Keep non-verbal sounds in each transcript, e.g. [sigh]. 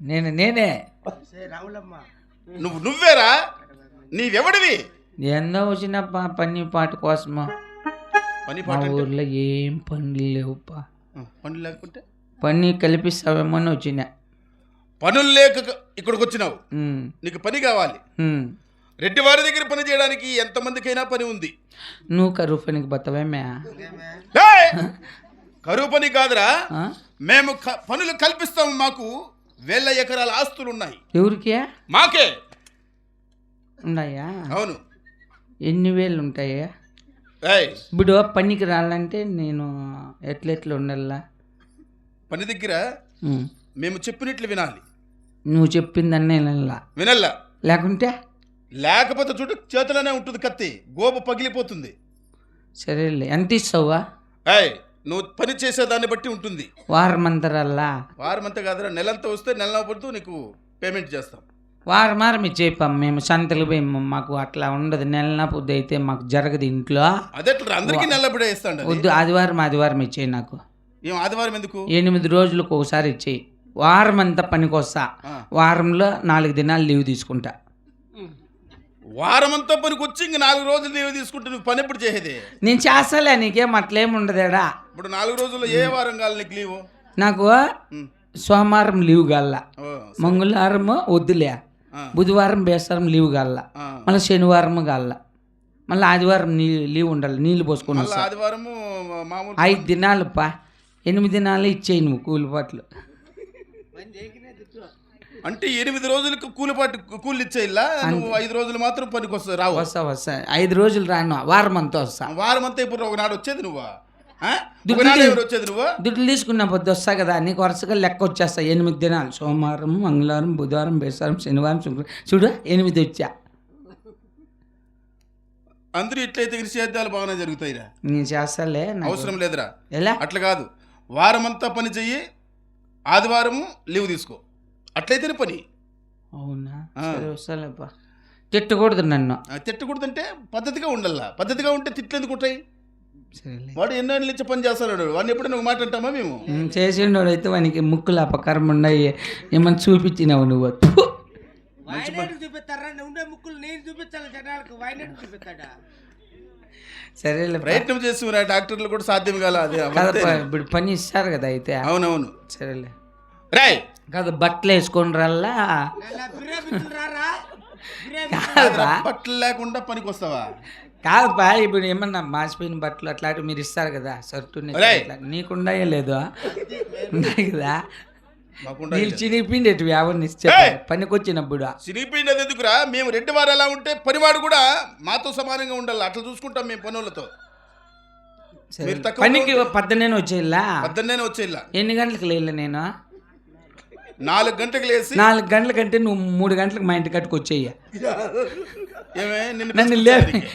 నేను నేనే. నువ్వు నువ్వేరా? నీవెవడివి? ఎందో వచ్చిన పని పాట కోసము? పని మా పాట అంటే? ఊర్లో ఏం పనులు లేవుపా. పనులు లేకుంటే? పని కల్పిస్తావేమో అని వచ్చిన. పనులు లేక ఇక్కడికి వచ్చినావు నీకు పని కావాలి. రెడ్డి వారి దగ్గర పని చేయడానికి ఎంతమందికైనా పని ఉంది. నువ్వు కరువు పనికి బతవేమే. ఏయ్! కరువు పని కాదురా? మేము పనులు కల్పిస్తాము మాకు. వేల ఎకరాల ఆస్తులు ఉన్నాయి ఎవరికి? మాకే. ఉన్నాయా? అవును. ఎన్ని వేలు ఉంటాయా? ఏయ్. ఇప్పుడు పనికి రాలంటే నేను ఎట్లెట్లా ఉండాలా? పని దగ్గర. మేము చెప్పినట్లు వినాలి. నువ్వు చెప్పిందన్నే వినాలా. వినల్లా లేకుంటే? లేకపోతే చూడు చేతిలోనే ఉంటుంది కత్తి. గోబ పగిలిపోతుంది. సరేలే. ఎంత ఇస్తావా? ఏయ్. నువ్వు పని చేసే దాన్ని బట్టి ఉంటుంది. వారం అంతరల్లా వారం అంతా కాదురా నెలంతా వస్తే నెల పడుతూ నీకు పేమెంట్ చేస్తాం. వారం వారం చెప్పాం మేము సంతలు పోయి మాకు అట్లా ఉండదు. నెలన పొద్దు అయితే మాకు జరగదు ఇంట్లో. అదెట్లా అందరికీ నెలబడే ఇస్తాండి వద్దు ఆదివారం ఆదివారం ఇచ్చేయి నాకు. ఏం ఆదివారం ఎందుకు? ఎనిమిది రోజులకు ఒకసారి ఇచ్చేయి. వారం అంతా పనికి వస్తా ఆ. వారంలో నాలుగు దినాలు లీవ్ తీసుకుంటా. వారం అంతా పనికి వచ్చి ఇంక నాలుగు రోజులు నీవు తీసుకుంటే నువ్వు పని ఎప్పుడు చేసేది? నేను చేస్తాలే నీకేం అట్లేం ఉండదేడా ఇప్పుడు నాలుగు రోజుల్లో ఏ వారం కావాలి నీకు లీవు? నాకు. సోమవారం లీవ్ గల్లా ఓ, మంగళవారం వద్దులే. బుధవారం బేస్తారం లీవ్ గల్లా ఆ. మళ్ళీ శనివారం గల్లా మళ్ళీ ఆదివారం నీ లీవ్ ఉండాలి నీళ్ళు పోసుకొని మామూలు ఐదు దినాలు పా. ఎనిమిది దినాలు ఇచ్చేయి నువ్వు కూలిపాట్లు. అంటే ఎనిమిది రోజులకు కూలిపాటి కూలి ఇచ్చేయిల్లా నువ్వు ఐదు రోజులు మాత్రం పనికి వస్తా రావు. వస్తా వస్తా. ఐదు రోజులు రాను. వారం అంతా వస్తా. వారం అంతా ఇప్పుడు ఒకనాడు వచ్చేది నువ్వా? దుడ్లు తీసుకున్న పొద్దు వస్తా కదా నీకు వరుసగా లెక్క వచ్చేస్తా. ఎనిమిది దినాలు. సోమవారం మంగళవారం బుధవారం బేసారం శనివారం శుక్రవారం చూడు ఎనిమిది వచ్చా. అందరూ ఇట్లయితే సేద్యాలు బాగానే జరుగుతాయిరా. నేను చేస్తాలే. అవసరం లేదురా. ఎలా? అట్లా కాదు. వారం అంతా పని చెయ్యి ఆదివారము లీవ్ తీసుకో. అట్లయితేనే పని. అవునా? తిట్టకూడదు నన్ను. తిట్టకూడదంటే పద్ధతిగా ఉండాలా? పద్ధతిగా ఉంటే తిట్లు ఎందుకు ఉంటాయి? సరేలే. వాడు ఎన్నో నుంచి పని చేస్తున్నాడు వాడిని ఎప్పుడైనా ఒక మాట అంటామా మేము? చేసిండోడు అయితే వానికి ముక్కులు అపకారం ఉన్నాయి. ఏమన్నా చూపించినావు నువ్వు? చూపిస్తారా? ఉండే ముక్కులు నేను చూపించాలి జనాలకు. వైనెట్ చూపిస్తాడా? సరేలే. ప్రయత్నం చేస్తున్నా డాక్టర్లు కూడా సాధ్యం కాల. అది అవంతే. కాదప్పా, ఇప్పుడు పని ఇస్తారు కదా అయితే. అవునవును. సరేలే. రాయ్! కాదు బట్టలు వేసుకొని రల్లా బట్టలు లేకుండా పనికి వస్తావా కాదప్పా ఇప్పుడు ఏమన్నా మాసిపోయిన బట్టలు అట్లాంటివి మీరు ఇస్తారు కదా ఒరేయ్. నీకుండాయే లేదు? ఉన్నాయి కదా. నీళ్ళు చినిపిండేటివి ఎవరిని ఇస్తే ఏయ్! పనికి వచ్చినప్పుడు చిరిగిపోయినది ఎందుకురా? మేము రెడ్డి వారు ఎలా ఉంటే పనివాడు కూడా మాతో సమానంగా ఉండాలి. అట్లా చూసుకుంటాం మేము పనులతో. పనికి పద్దనే వచ్చేలా? పద్దన్నే వచ్చేలా. ఎన్ని గంటలకు లేలే నేను? నాలుగు గంటలకు లేసి నాలుగు గంటల కంటే నువ్వు మూడు గంటలకు మా ఇంటి కట్టుకు వచ్చేయ ఏమే నిన్ను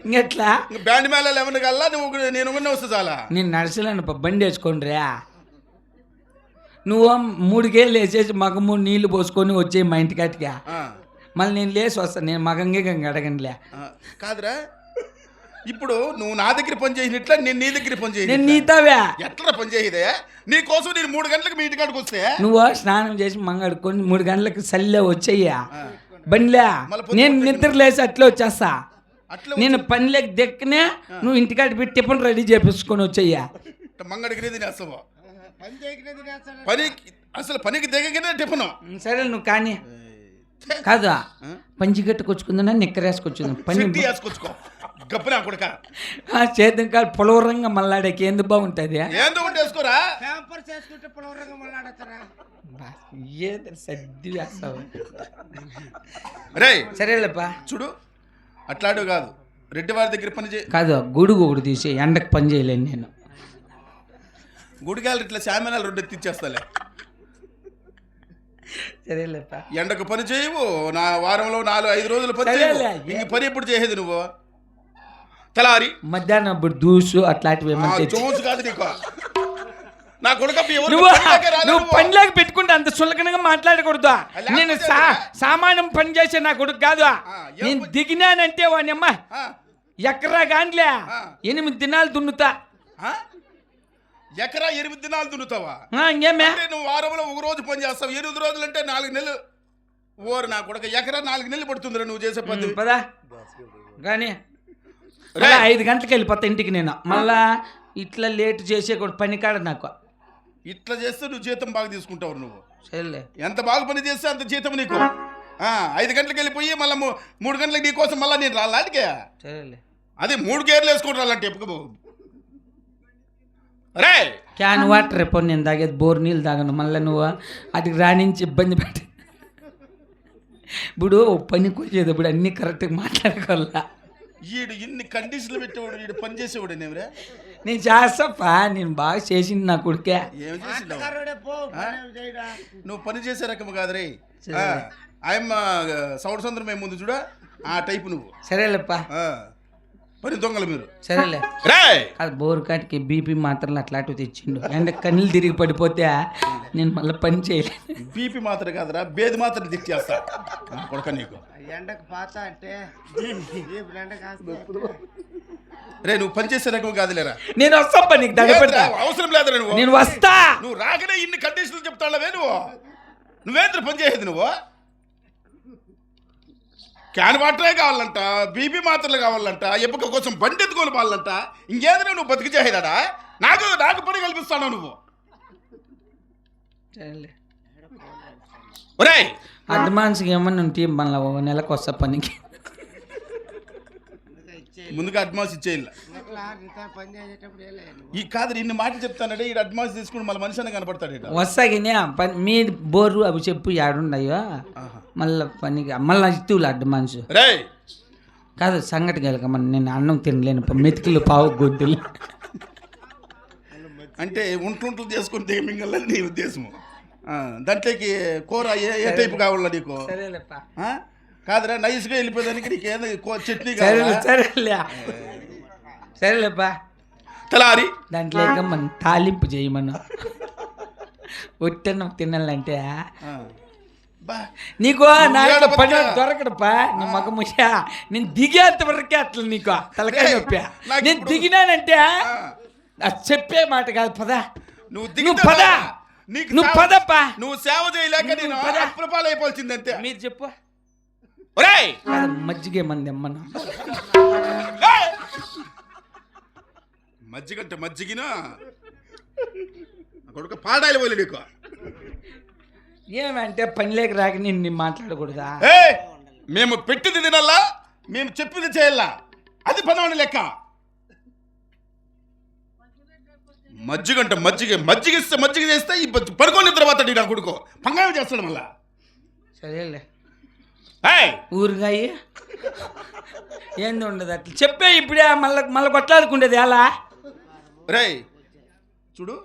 ఇంకెట్లా ఇంక బ్యాండ్ మేళాలు ఎవరిని కల్లా నువ్వు నేను వస్తే చాలా. నేను నడిచలేను పా, బండి వేసుకోండి రా నువ్వు మూడు గేలు వేసేసి మగ మూడు నీళ్ళు పోసుకొని వచ్చే మా ఇంటి కట్టుగా ఆ, మళ్ళీ నేను లేచి వస్తాను నేను మగంగే గంగ అడగనులే ఆ, కాదురా ఇప్పుడు నువ్వు నా దగ్గర పని చేసినట్లా నేను నీ దగ్గర పని నేను చేయ నీతావే. ఎట్లా పని చేయదే నీ కోసం నేను మూడు గంటలకు మీ ఇంటికాడికి వస్తే? నువ్వు స్నానం చేసి మంగడుకొని మూడు గంటలకు సల్లే వచ్చేయ్యా. బండిలే. నేను నిద్ర లేసి అట్లా వచ్చేస్తా. అట్లా నేను పనిలోకి దెక్కనే నువ్వు ఇంటికాడ పెట్టి టిఫిన్ రెడీ చేపించుకొని వచ్చేయ్యా. మంగడికి తినేస్తావు పని అసలు పనికి దిగగానే టిఫను. సరే నువ్వు కానీ. కాదు? పంచి కట్టుకొచ్చుకుందా నిక్కరేసుకొచ్చుందా పని వేసుకొచ్చుకో. గప్పునా కొడుక. చేతం కాదు పొలవరంగా మళ్ళాడకి ఎందుకు బాగుంటుంది? ఏందో ఒకటి వేసుకోరా? ప్యాంపర్ చేసుకుంటే పొలవరంగా మళ్ళాడతారా ఏదో సర్ది వేస్తావు రేయ్ సరేలేపా చూడు అట్లాడు కాదు. రెడ్డి వారి దగ్గర పని చేయి. కాదు గొడుగు ఒకటి తీసి ఎండకు పని చేయలేను నేను. గుడికాయలు ఇట్లా శామ్యానాలు రెండు ఎత్తిచ్చేస్తాలే సరేలేపా ఎండకు పని చేయవు నా వారంలో నాలుగు ఐదు రోజులు పని. చేయవు. ఇంక పని ఎప్పుడు చేసేది నువ్వు? తలారి మధ్యాహ్నం ఇప్పుడు దూసు అట్లాంటివి జోన్స్ కాదు నీకు. నా కొడుకప్ప ఎవరు నువ్వు నువ్వు. పనిలోకి పెట్టుకుంటే అంత సులకనగా మాట్లాడకూడదు. నేను సామాన్యం పని చేసే నా కొడుకు కాదు. నేను దిగినానంటే ఆ, ఎక్కరా గాండ్లే. ఎనిమిది దినాలు దున్నుతా? ఎకరా ఎనిమిది దినాలు దున్నుతావా? ఇంకేమే? నువ్వు వారంలో ఒక రోజు పని చేస్తావు. ఎనిమిది రోజులు అంటే నాలుగు నెలలు. ఓరు నా కొడుకు ఎకరా నాలుగు నెలలు పడుతుందిరా నువ్వు చేసే పని. పదా. కానీ. మళ్ళా ఐదు గంటలకు వెళ్ళిపోతా ఇంటికి నేను. మళ్ళా ఇట్లా లేట్ చేసే కూడా పని కాడ నాకు. ఇట్లా చేస్తే నువ్వు జీతం బాగా తీసుకుంటావు నువ్వు. సరేలే. ఎంత బాగా పని చేస్తే అంత జీతం నీకు. ఐదు గంటలకు వెళ్ళిపోయి మళ్ళీ మూడు గంటలకు నీ కోసం మళ్ళీ నేను రాలాంటికే సరేలే. అదే మూడు గేర్లు వేసుకుంటూ రాలంటే రే! క్యాన్ వాటర్ రేపు నేను తాగేది బోర్ నీళ్ళు తాగను. మళ్ళీ నువ్వు అది రాణించి ఇబ్బంది పెట్టి [laughs] ఇప్పుడు ఓ పనికి వచ్చేది ఇప్పుడు అన్నీ కరెక్ట్గా మాట్లాడుకోవాలా. ఈడు ఇన్ని కండిషన్లు పెట్టేవాడు వీడు పని చేసేవాడు నేవరే నేను చేస్తాపా నేను బాగా చేసింది నా కొడుకే. ఏం చేయడా? నువ్వు పని చేసే రకం కాదురే. ఆయమ్మ సౌడు సందరం మేము ముందు చూడ ఆ టైపు నువ్వు. సరేలేప్పా. పని దొంగలు మీరు. సరేలే. బోర్ కాటికి బీపీ మాత్రలు అట్లాంటివి తెచ్చిండు. అండ్ కన్నీళ్ళు తిరిగి పడిపోతే నేను మళ్ళీ పని చేయలేను. బీపీ మాత్రం కాదురా బేది మాత్రం తెచ్చేస్తా నా కొడుక నీకు. ఎండకు పాత అంటే రే నువ్వు పని చేసే రకం కాదులేరా. నేను వస్తాపా నీకు దగ్గపెడతా ఏంట్రా, అవసరం లేదురా నువ్వు. నేను వస్తా. నువ్వు రాకనే ఇన్ని కండిషన్లు చెప్తావే నువ్వు. నువ్వేంద్ర పని చేసేది నువ్వు? క్యాన్ వాటరే కావాలంట బీపీ మాత్రలు కావాలంట ఎప్పుక కోసం బండి ఎత్తుకొని పోవాలంట. ఇంకేదైనా నువ్వు బతికి చేసేదాడా? నాకు నాకు పని కల్పిస్తాను నువ్వు? అడ్వాన్స్కి ఏమన్నా ఉంటే మళ్ళీ ఒక నెలకు వస్తా పనికి. ముందుగా అడ్వాన్స్ ఇచ్చేయాల. ఈ కాదు ఇన్ని మాటలు చెప్తానంటే ఈ అడ్వాన్స్ తీసుకుని మళ్ళీ మనిషి అని కనపడతాడు ఈడ. వస్తా గినే పని మీ బోరు అవి చెప్పు ఏడున్నాయో. మళ్ళీ పనికి మళ్ళీ ఇస్తువులు అడ్వాన్స్ రేయ్ కాదు సంగటి కలకమని నేను అన్నం తినలేను మెతుకులు పావు గొడ్డులు. అంటే ఉంటుంట్లు చేసుకుని దిగమింగలని నీ ఉద్దేశము. ఆ, దాంట్లోకి కూర ఏ ఏ టైపు కావాలా నీకు? ఆ? కాదురా నైస్గా వెళ్ళిపోయేదానికి నీకు ఏదో కో- చట్నీ సరేలే కావాలా? సరేలే సరేలేపా తలారి. దాంట్లో ఇక మనం తాలింపు చేయమను. ఒట్టన్నం తినాలంటే. ఆ. బా. నీకు ఏడ పని? దొరకడపా నీ మగ ముషా. నేను దిగేంత వరకే అట్లా నీకు తలకాయ రేయ్, నొప్పి. నాకు నేను ఇప్పుడు- దిగినానంటే ఆ. చెప్పే మాట కాదు పదా. నువ్వు పద. నీకు నువ్వు పదప్పా. నువ్వు సేవ చేయలేక నేను. అప్రపాలు అయిపోవాల్సింది అంతే మీరు చెప్పు. ఒరేయ్! కాదు, మజ్జిగ మంది అమ్మను ఏయ్! మజ్జిగంటే మజ్జిగిన? కొడుకు పాడాలి పోలే నీకు. ఏమంటే పని లేక రాక నేను మాట్లాడకూడదా? ఏ మేము పెట్టింది తినల్లా మేము చెప్పింది చేయాలా అది పనవని లెక్క మజ్జిగంట మజ్జిగ మజ్జిగ ఇస్తే మజ్జిగ చేస్తే ఈ పడుకొని తర్వాత నా కొడుకు పంగాయం చేస్తాడు మళ్ళా. సరేలే. ఊరుగాయి. ఏంది ఉండదు అట్లా? చెప్పే ఇప్పుడే మళ్ళీ మళ్ళీ కొట్లాడుకుండేది ఎలా? రేయ్ చూడు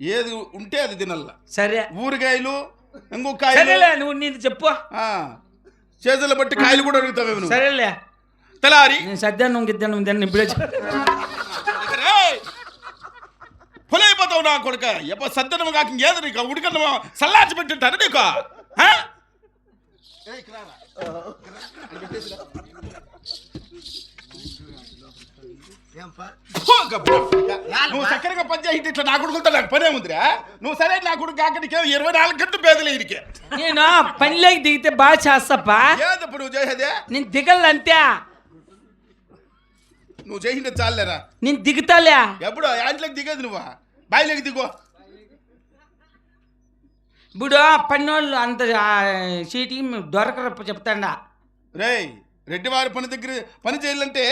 ఏది ఉంటే అది తినల్లా. సరే. ఊరికాయలు ఇంకో కాయలు సరేలే నువ్వు నీది చెప్పు. చేతులు బట్టి కాయలు కూడా అడుగుతావేమో నువ్వు. సరేలే. తెలారి నేను సద్యాన్నం గిద్దాను దాన్ని ఇప్పుడే. పొలైపోతావు నా కొడుక ఎప్ప సద్దనము కాక ఇంకేది నీకు ఉడికన్నమో సల్లాచి పెట్టింటారు నీకు ఆ? ఏం పా ఫు, గబ్బు. నువ్వు చక్కరగా పని చేసి ఇట్లా నా కొడుకుంటా నాకు పనే ఉందిరా నువ్వు సరే నా కొడుకు కాకడికే ఇరవై నాలుగు గంటలు పేదలే ఇడికే నేను పనిలోకి దిగితే బాగా చేస్తాపా ఏదప్పుడు నువ్వు చేసేదే నేను దిగలంతే నువ్వు చేసింటే చాలేరా? నేను దిగుతాలే. ఎప్పుడు? యాంట్లోకి దిగేది నువ్వు? బాయిలోకి దిగో. ఇప్పుడు పన్నోళ్ళు అంత సీటీ దొరకరప్ప చెప్తాండా. రేయ్ రెడ్డివారి పని దగ్గర పని చేయాలంటే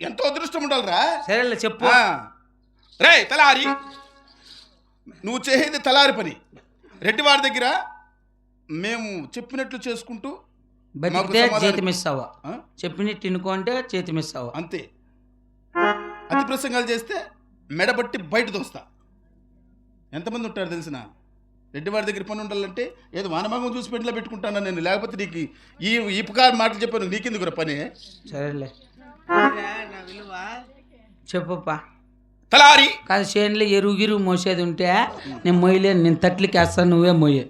ఎంతో అదృష్టం ఉండాలిరా. సరేలే చెప్పు. రేయ్ తలారి. నువ్వు చేసేది తలారి పని. రెడ్డివారి దగ్గర మేము చెప్పినట్లు చేసుకుంటూ బతికితే చేతి మిస్ అవ్వ ఆ? చెప్పినట్టు తినుకుంటే చేతి మిస్ అవ్వ అంతే. అతి ప్రసంగాలు చేస్తే మెడబట్టి బయట దోస్తా ఎంతమంది ఉంటారు తెలిసిన? రెడ్డివారి దగ్గర పని ఉండాలంటే ఏదో వానభాగం చూసి పెంట్లో పెట్టుకుంటాను నేను? లేకపోతే నీకు ఈ ఈ పుకారు మాటలు చెప్పాను నీకెందుకు పని? సరేలే. చెప్పుపా తలారి! కాదు చేనులో ఎరువు గిరువు మోసేది ఉంటే నేను మొయ్యలేను నేను తట్లకి వేస్తాను నువ్వే మొయ్యి.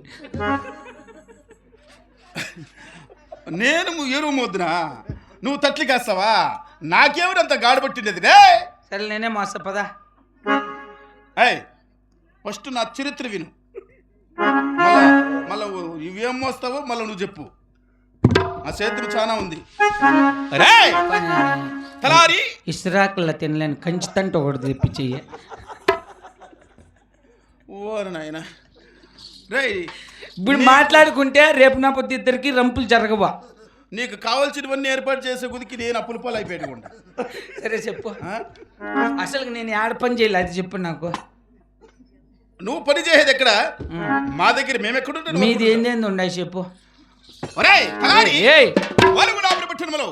నేను ఎరువు మోద్దునా? నువ్వు తట్లికేస్తావా నాకేమిటి అంత గాడబట్టినది రే సరే నేనే మోస్తా పదా. ఏయ్ ఫస్ట్ నా చరిత్ర విను. మళ్ళా ఇవేం మోస్తావో మళ్ళీ నువ్వు చెప్పు. నా చేతులు చాలా ఉంది. రేయ్! తలారి! ఇస్రాకుల్లో తినలేని కంచితంట ఒకటి తెప్పించెయ్యి. ఓరు నాయన. రేయ్! ఇప్పుడు మాట్లాడుకుంటే రేపు నా పొద్దు ఇద్దరికి రంపులు జరగవా? నీకు కావాల్సినవన్నీ ఏర్పాటు చేసే కుదికి నేను అప్పుల పాలు అయిపోయాడుకుంటా సరే చెప్పు. అసలు నేను ఆడ పని చేయలే అది చెప్పు నాకు. నువ్వు పని చేసేది ఎక్కడ? మా దగ్గర మేము ఎక్కడ మీది ఏందేంది ఉండాలి చెప్పు. ఒరేయ్ తలారి ఏయ్ వాళ్ళు కూడా మనం